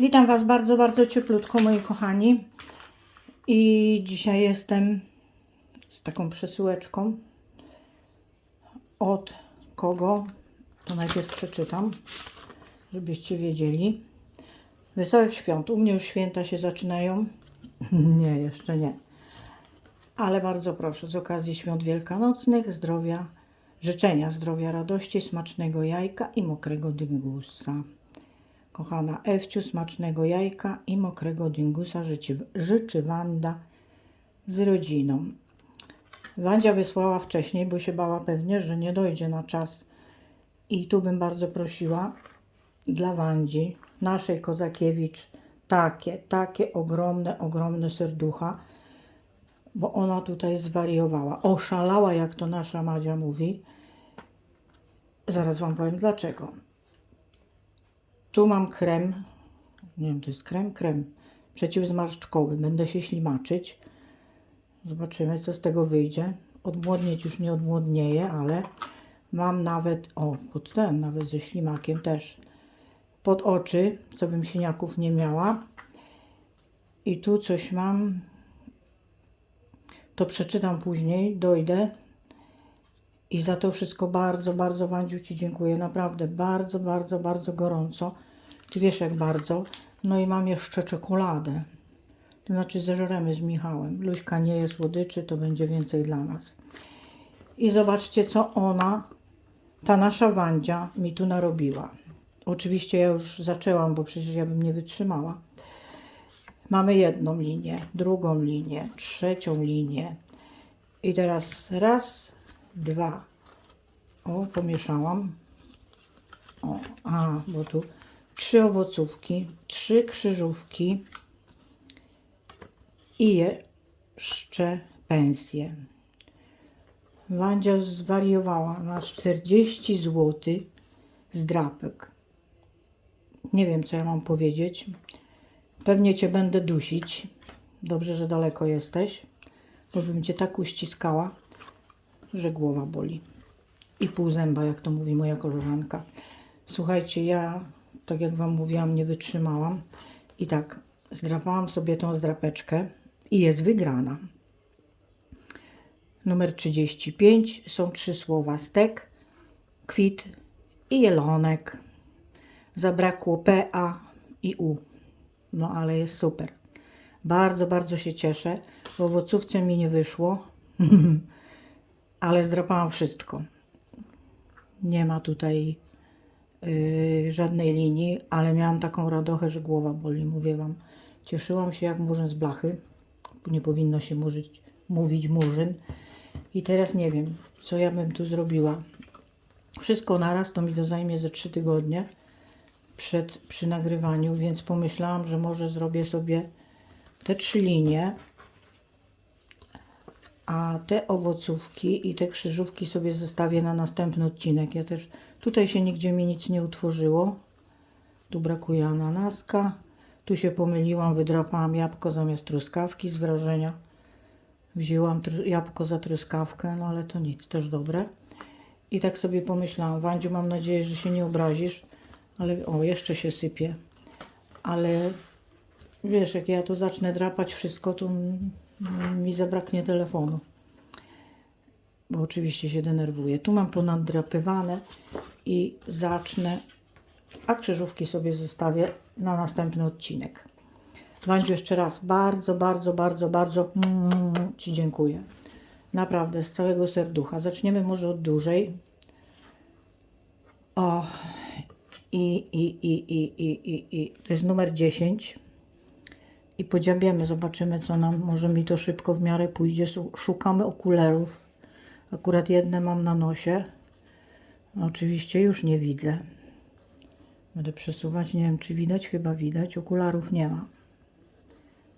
Witam Was bardzo, bardzo cieplutko, moi kochani. I dzisiaj jestem z taką przesyłeczką. Od kogo? To najpierw przeczytam, żebyście wiedzieli. Wesołych świąt. U mnie już święta się zaczynają. nie, jeszcze nie. Ale bardzo proszę, z okazji świąt wielkanocnych, zdrowia, życzenia zdrowia, radości, smacznego jajka i mokrego dyngusa. Kochana Ewciu, smacznego jajka i mokrego dyngusa życzy, życzy Wanda z rodziną. Wandzia wysłała wcześniej, bo się bała pewnie, że nie dojdzie na czas. I tu bym bardzo prosiła dla Wandzi, naszej Kozakiewicz, takie, takie ogromne, ogromne serducha, bo ona tutaj zwariowała, oszalała, jak to nasza Madzia mówi. Zaraz Wam powiem dlaczego. Tu mam krem, nie wiem, to jest krem, krem przeciwzmarszczkowy. Będę się ślimaczyć. Zobaczymy, co z tego wyjdzie. Odmłodnieć już nie odmłodnieje, ale mam nawet, o, pod ten, nawet ze ślimakiem też, pod oczy, co bym siniaków nie miała. I tu coś mam, to przeczytam później, dojdę. I za to wszystko bardzo, bardzo Ci dziękuję. Naprawdę bardzo, bardzo, bardzo gorąco. Ty wiesz jak bardzo. No i mam jeszcze czekoladę. To znaczy zeżremy z Michałem. Luśka nie je słodyczy, to będzie więcej dla nas. I zobaczcie, co ona, ta nasza Wandzia, mi tu narobiła. Oczywiście ja już zaczęłam, bo przecież ja bym nie wytrzymała. Mamy jedną linię, drugą linię, trzecią linię. I teraz raz, dwa. O, pomieszałam. O, a, bo tu trzy owocówki, trzy krzyżówki i jeszcze pensje. Wandzia zwariowała na 40 zł z drapek. Nie wiem, co ja mam powiedzieć. Pewnie Cię będę dusić. Dobrze, że daleko jesteś, bo bym Cię tak uściskała, że głowa boli. I pół zęba, jak to mówi moja koleżanka. Słuchajcie, ja, tak jak Wam mówiłam, nie wytrzymałam. I tak, zdrapałam sobie tą zdrapeczkę i jest wygrana. Numer 35 są trzy słowa stek, kwit i jelonek. Zabrakło P, A i U. No ale jest super. Bardzo, bardzo się cieszę. W owocówce mi nie wyszło, ale zdrapałam wszystko. Nie ma tutaj yy, żadnej linii, ale miałam taką radochę, że głowa boli, mówię Wam. Cieszyłam się jak murzyn z blachy. Nie powinno się murzyć, mówić murzyn. I teraz nie wiem, co ja bym tu zrobiła. Wszystko naraz to mi to zajmie ze trzy tygodnie przed, przy nagrywaniu, więc pomyślałam, że może zrobię sobie te trzy linie, a te owocówki i te krzyżówki sobie zostawię na następny odcinek. Ja też, tutaj się nigdzie mi nic nie utworzyło. Tu brakuje ananaska. Tu się pomyliłam, wydrapałam jabłko zamiast truskawki z wrażenia. Wzięłam jabłko za truskawkę, no ale to nic, też dobre. I tak sobie pomyślałam, Wandziu, mam nadzieję, że się nie obrazisz, ale o, jeszcze się sypie. Ale wiesz, jak ja to zacznę drapać wszystko, to mi zabraknie telefonu. Bo oczywiście się denerwuję. Tu mam ponaddrapywane i zacznę, a krzyżówki sobie zostawię na następny odcinek. Wandziu, jeszcze raz bardzo, bardzo, bardzo, bardzo Ci dziękuję. Naprawdę, z całego serducha. Zaczniemy może od dłużej. O, i, i, i, i, i, i, i. To jest numer 10. I podziabiemy, zobaczymy, co nam, może mi to szybko w miarę pójdzie. Szukamy okularów. Akurat jedne mam na nosie. Oczywiście już nie widzę. Będę przesuwać, nie wiem, czy widać, chyba widać. Okularów nie ma.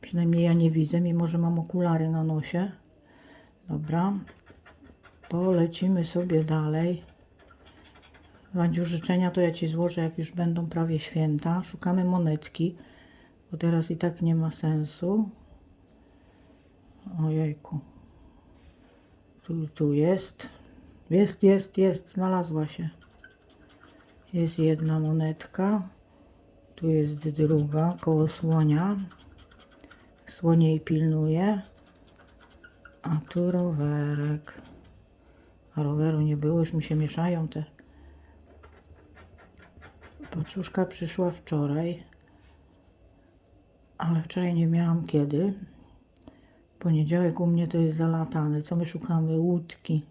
Przynajmniej ja nie widzę, mimo że mam okulary na nosie. Dobra. To lecimy sobie dalej. Wandziu, życzenia to ja Ci złożę, jak już będą prawie święta. Szukamy monetki, bo teraz i tak nie ma sensu. Ojejku. Tu, tu jest. Jest, jest, jest. Znalazła się. Jest jedna monetka. Tu jest druga koło słonia. Słonie jej pilnuje. A tu rowerek. A roweru nie było, już mi się mieszają te. Paczuszka przyszła wczoraj. Ale wczoraj nie miałam kiedy. Poniedziałek u mnie to jest zalatany. Co my szukamy? Łódki.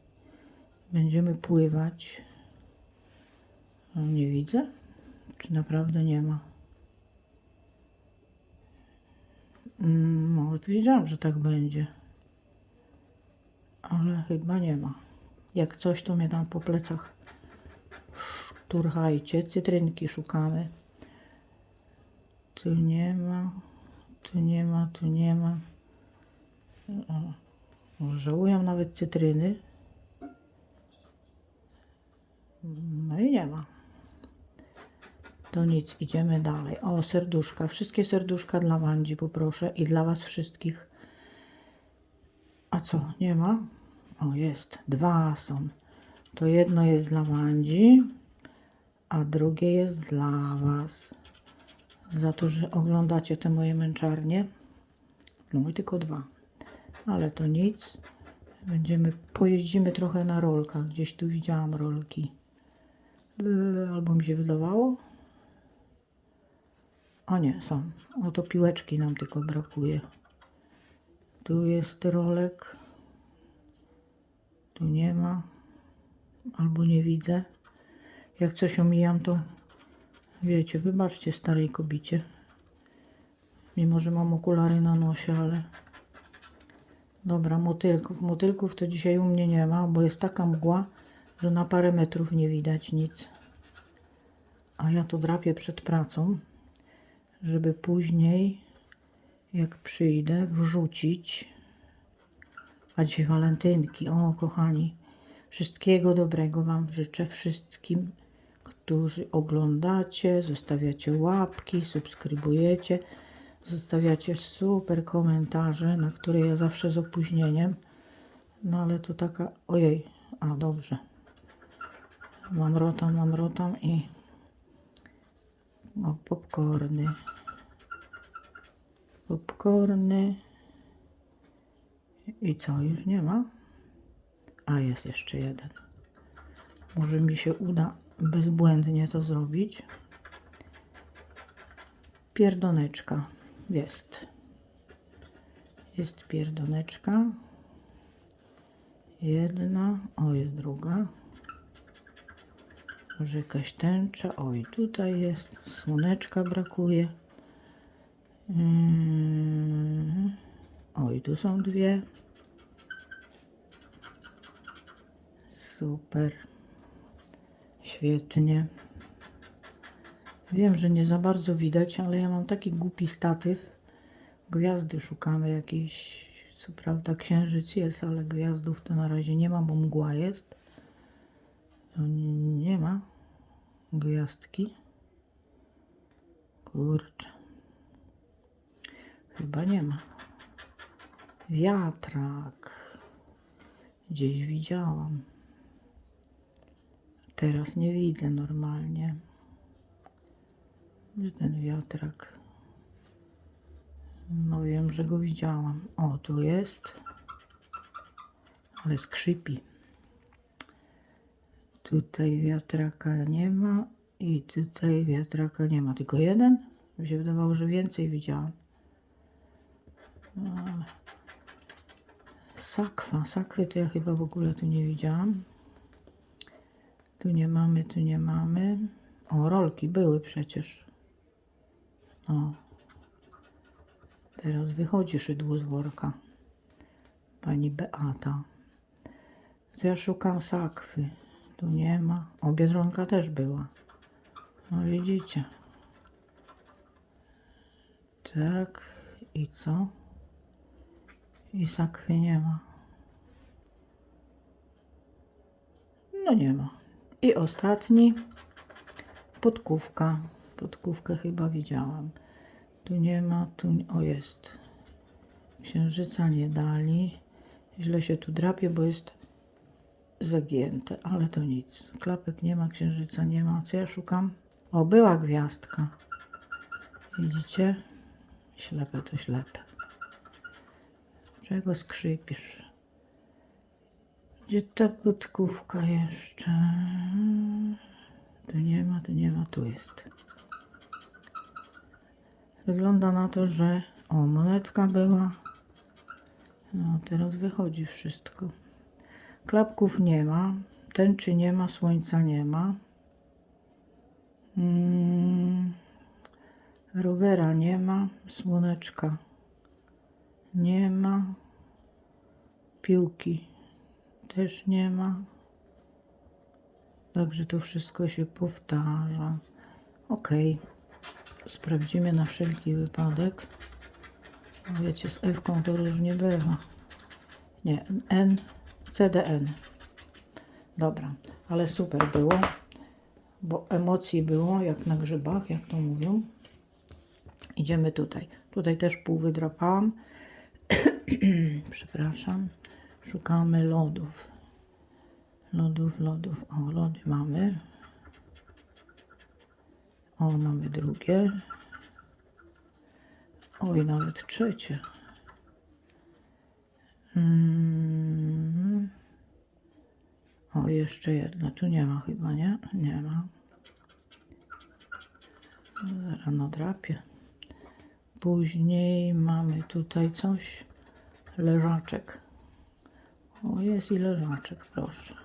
Będziemy pływać. No, nie widzę. Czy naprawdę nie ma? Mm, No, to wiedziałam, że tak będzie. Ale chyba nie ma. Jak coś, to mnie tam po plecach szturchajcie. Cytrynki szukamy. Tu nie ma. Tu nie ma, tu nie ma. O, żałują nawet cytryny. No i nie ma. To nic, idziemy dalej. O, serduszka. Wszystkie serduszka dla Wandzi poproszę i dla Was wszystkich. A co, nie ma? O, jest. Dwa są. To jedno jest dla Wandzi, a drugie jest dla Was. Za to, że oglądacie te moje męczarnie. No i tylko dwa. Ale to nic. Będziemy, pojeździmy trochę na rolkach. Gdzieś tu widziałam rolki. Yy, Albo mi się wydawało. O nie, są. Oto piłeczki nam tylko brakuje. Tu jest rolek. Tu nie ma. Albo nie widzę. Jak coś omijam, to wiecie, wybaczcie starej kobicie. Mimo, że mam okulary na nosie, ale... Dobra, motylków. Motylków to dzisiaj u mnie nie ma, bo jest taka mgła, że na parę metrów nie widać nic. A ja to drapię przed pracą, żeby później, jak przyjdę, wrzucić. A dzisiaj walentynki. O, kochani, wszystkiego dobrego Wam życzę. Wszystkim, którzy oglądacie, zostawiacie łapki, subskrybujecie, zostawiacie super komentarze, na które ja zawsze z opóźnieniem. No ale to taka, ojej, a dobrze. Mam rotam, mam rotam i o, popcorny. Popcorny. I co, już nie ma? A, jest jeszcze jeden. Może mi się uda bezbłędnie to zrobić. Pierdoneczka jest. Jest pierdoneczka. Jedna. O, jest druga. Może jakaś tęcza. Oj, tutaj jest. Słoneczka brakuje. Mm. Oj, tu są dwie. Super. Świetnie. Wiem, że nie za bardzo widać, ale ja mam taki głupi statyw. Gwiazdy szukamy jakieś. Co prawda księżyc jest, ale gwiazdów to na razie nie ma, bo mgła jest. Nie, nie ma gwiazdki. Kurczę. Chyba nie ma. Wiatrak. Gdzieś widziałam. Teraz nie widzę normalnie. Gdzie ten wiatrak? No wiem, że go widziałam. O, tu jest. Ale skrzypi. Tutaj wiatraka nie ma i tutaj wiatraka nie ma. Tylko jeden? Mi się wydawało, że więcej widziałam. No. Sakwa. Sakwy to ja chyba w ogóle tu nie widziałam. Tu nie mamy, tu nie mamy. O, rolki były przecież. O. Teraz wychodzi szydło z worka. Pani Beata. To ja szukam sakwy. Tu nie ma. O, Biedronka też była. No widzicie. Tak. I co? I sakwy nie ma. No nie ma. I ostatni. Podkówka. Podkówkę chyba widziałam. Tu nie ma, tu o jest. Księżyca nie dali. Źle się tu drapie, bo jest zagięte, ale to nic. Klapek nie ma, księżyca nie ma. Co ja szukam? O, była gwiazdka. Widzicie? Ślepe to ślepe. Czego skrzypisz? Gdzie ta budkówka jeszcze? Tu nie ma, tu nie ma, tu jest. Wygląda na to, że o, monetka była. No, teraz wychodzi wszystko. Klapków nie ma, tęczy nie ma, słońca nie ma. Mm, rowera nie ma, słoneczka nie ma. Piłki też nie ma. Także to wszystko się powtarza. Ok. Sprawdzimy na wszelki wypadek. Wiecie, z Ewką to różnie bywa. Nie, N, CDN. Dobra, ale super było, bo emocji było jak na grzybach, jak to mówią. Idziemy tutaj. Tutaj też pół wydrapałam. Przepraszam. Szukamy lodów. Lodów, lodów. O, lody mamy. O, mamy drugie. Oj, nawet trzecie. Mm. O, jeszcze jedna. Tu nie ma chyba, nie? Nie ma. Zaraz nadrapię. Później mamy tutaj coś. Leżaczek. O, jest i leżaczek, proszę.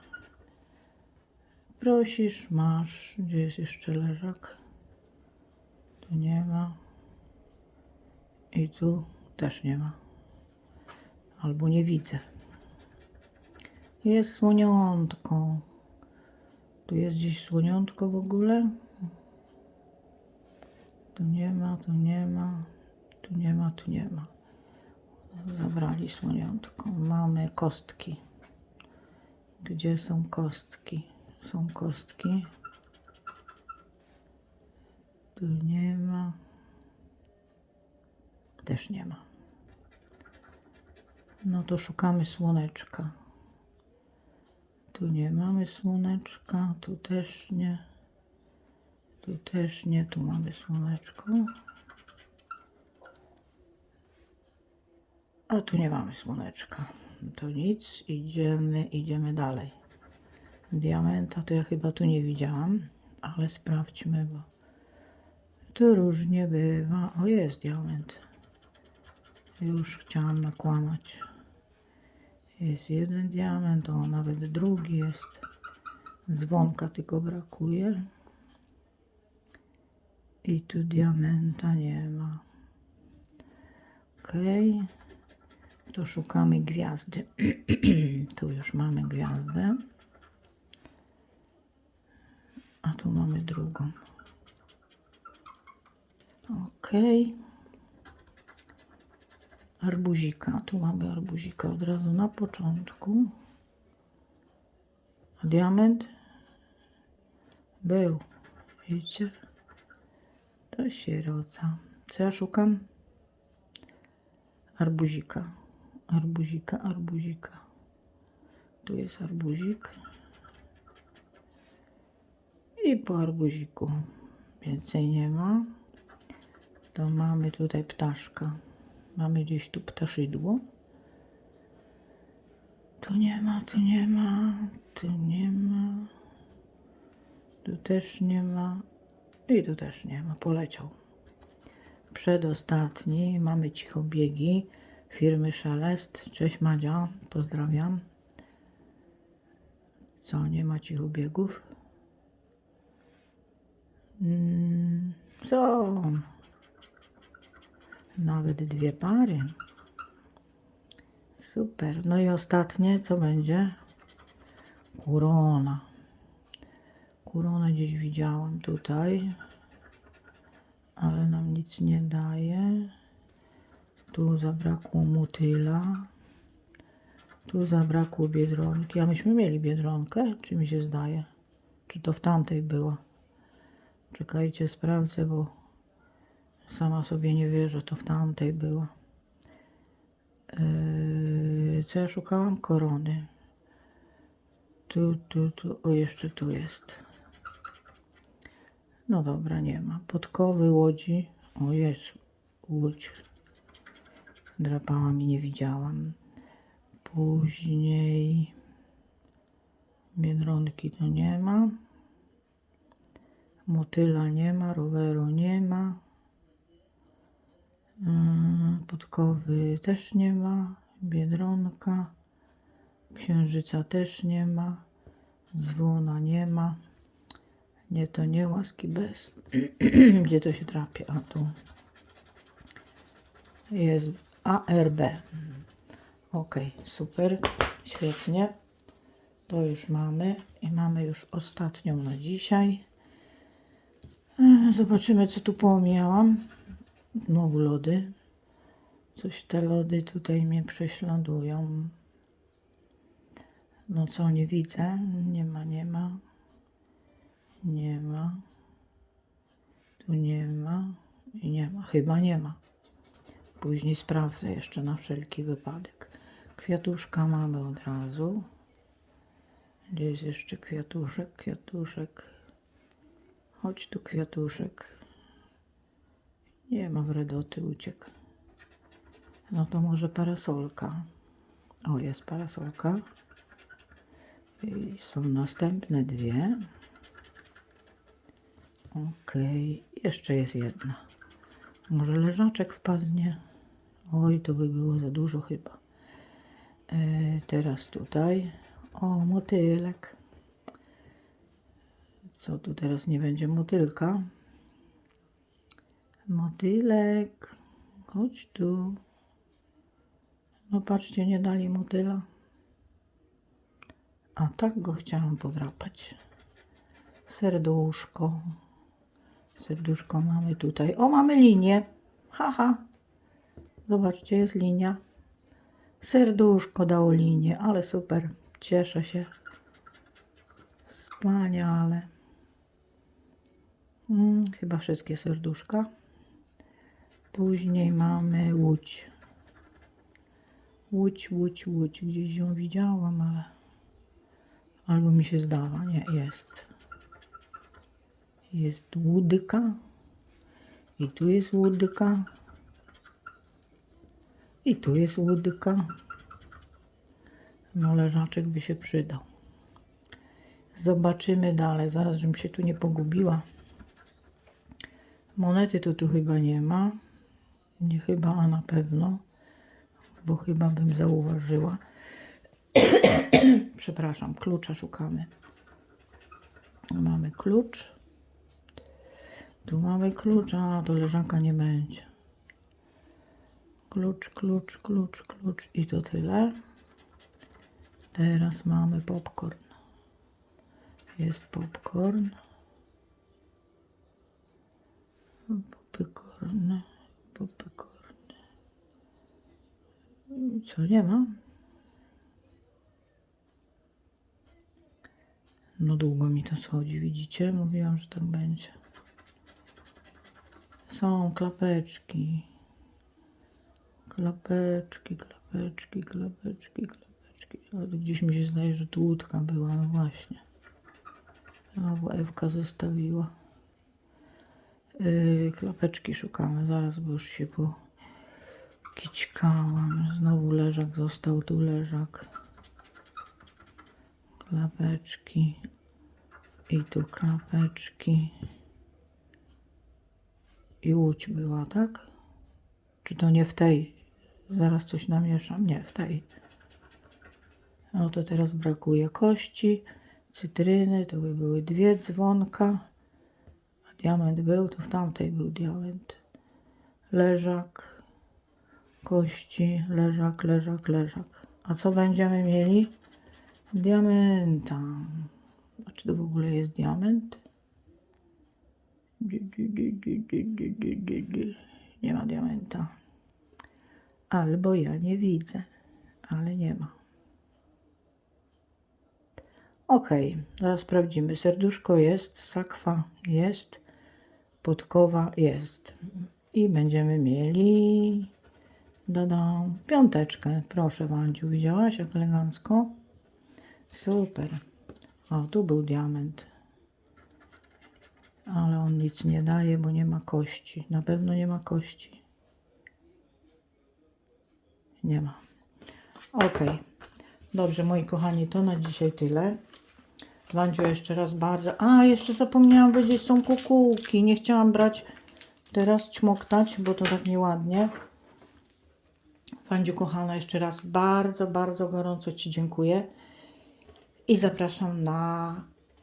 Prosisz, masz. Gdzie jest jeszcze leżak? Tu nie ma. I tu też nie ma. Albo nie widzę. Jest słoniątko. Tu jest gdzieś słoniątko w ogóle? Tu nie ma, tu nie ma, tu nie ma, tu nie ma. Zabrali słoniątko. Mamy kostki. Gdzie są kostki? Są kostki. Tu nie ma. Też nie ma. No to szukamy słoneczka. Tu nie mamy słoneczka, tu też nie. Tu też nie, tu mamy słoneczko. A tu nie mamy słoneczka. To nic, idziemy, idziemy dalej. Diamenta to ja chyba tu nie widziałam, ale sprawdźmy, bo tu różnie bywa. O, jest diament. Już chciałam nakłamać. Jest jeden diament, o nawet drugi jest. Dzwonka tylko brakuje. I tu diamenta nie ma. Okej. To szukamy gwiazdy. tu już mamy gwiazdę. A tu mamy drugą. Okej. Arbuzika. Tu mamy arbuzika od razu na początku. Diament był. Widzicie? To sierota. Co ja szukam? Arbuzika. Arbuzika, arbuzika. Tu jest arbuzik. I po arbuziku więcej nie ma. To mamy tutaj ptaszka. Mamy gdzieś tu ptaszydło. Tu nie ma, tu nie ma, tu nie ma. Tu też nie ma. I tu też nie ma. Poleciał. Przedostatni. Mamy cichobiegi firmy Szelest. Cześć Madzia. Pozdrawiam. Co, nie ma cichobiegów? Mm, Są. Nawet dwie pary. Super. No i ostatnie, co będzie? Kurona. Kuronę gdzieś widziałam tutaj, ale nam nic nie daje. Tu zabrakło motyla. Tu zabrakło biedronki. A myśmy mieli biedronkę, czy mi się zdaje? Czy to w tamtej była? Czekajcie, sprawdzę, bo sama sobie nie wierzę, to w tamtej była. Yy, co ja szukałam? Korony. Tu, tu, tu, o jeszcze tu jest. No dobra, nie ma. Podkowy łodzi. O jest, łódź. Drapałam i nie widziałam. Później Biedronki to nie ma. Motyla nie ma, roweru nie ma. Mm, Podkowy też nie ma. Biedronka. Księżyca też nie ma. Dzwona nie ma. Nie, to nie łaski bez. Gdzie to się drapie? A tu jest ARB. Ok, super, świetnie. To już mamy i mamy już ostatnią na dzisiaj. Zobaczymy, co tu poomijałam. Znowu lody. Coś te lody tutaj mnie prześladują. No co, nie widzę. Nie ma, nie ma. Nie ma. Tu nie ma. I nie ma. Chyba nie ma. Później sprawdzę jeszcze na wszelki wypadek. Kwiatuszka mamy od razu. Gdzie jest jeszcze kwiatuszek? Kwiatuszek. Chodź tu, kwiatuszek. Nie ma wredoty, uciekł. No to może parasolka. O, jest parasolka. I są następne dwie. Okej, jeszcze jest jedna. Może leżaczek wpadnie. Oj, to by było za dużo chyba. E, teraz tutaj. O, motylek. Co tu teraz nie będzie motylka? Motylek. Chodź tu. No patrzcie, nie dali motyla. A tak go chciałam podrapać. Serduszko. Serduszko mamy tutaj. O, mamy linię. Haha. Zobaczcie, jest linia. Serduszko dało linię, ale super. Cieszę się. Wspaniale. Mm, chyba wszystkie serduszka. Później mamy łódź. Łódź, łódź, łódź. Gdzieś ją widziałam, ale albo mi się zdawa. Nie, jest. Jest łódka. I tu jest łódka. I tu jest łódka. No leżaczek by się przydał. Zobaczymy dalej. Zaraz, żebym się tu nie pogubiła. Monety to tu chyba nie ma. Nie chyba, a na pewno. Bo chyba bym zauważyła. Przepraszam, klucza szukamy. Mamy klucz. Tu mamy klucz, a to leżanka nie będzie. Klucz, klucz, klucz, klucz i to tyle. Teraz mamy popcorn. Jest popcorn. Popcorn. Popcorn. Co nie ma? No długo mi to schodzi, widzicie? Mówiłam, że tak będzie. Są klapeczki. Klapeczki, klapeczki, klapeczki, klapeczki. Ale gdzieś mi się zdaje, że tu łódka była, no właśnie. Znowu Ewka zostawiła. Yy, klapeczki szukamy, zaraz, bo już się po kićkałam. Znowu leżak został, tu leżak. Klapeczki. I tu klapeczki. I łódź była, tak? Czy to nie w tej? Zaraz coś namieszam. Nie, w tej. No to teraz brakuje kości, cytryny, to by były dwie dzwonka. A diament był, to w tamtej był diament. Leżak, kości, leżak, leżak, leżak. A co będziemy mieli? Diamenta. A czy to w ogóle jest diament? Nie ma diamenta. Albo ja nie widzę, ale nie ma. Ok, zaraz sprawdzimy. Serduszko jest, sakwa jest, podkowa jest. I będziemy mieli dada, piąteczkę. Proszę, Wandziu, widziałaś jak elegancko? Super. O, tu był diament. Ale on nic nie daje, bo nie ma kości. Na pewno nie ma kości. Nie ma. Ok. Dobrze, moi kochani, to na dzisiaj tyle. Wandziu, jeszcze raz bardzo. A, jeszcze zapomniałam powiedzieć, są kukułki. Nie chciałam brać teraz ćmoktać, bo to tak nieładnie. Wandziu, kochana, jeszcze raz bardzo, bardzo gorąco Ci dziękuję. I zapraszam na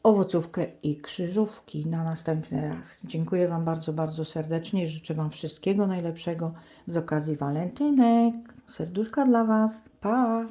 owocówkę i krzyżówki na następny raz. Dziękuję Wam bardzo, bardzo serdecznie życzę Wam wszystkiego najlepszego z okazji walentynek. Serduszka dla Was. Pa!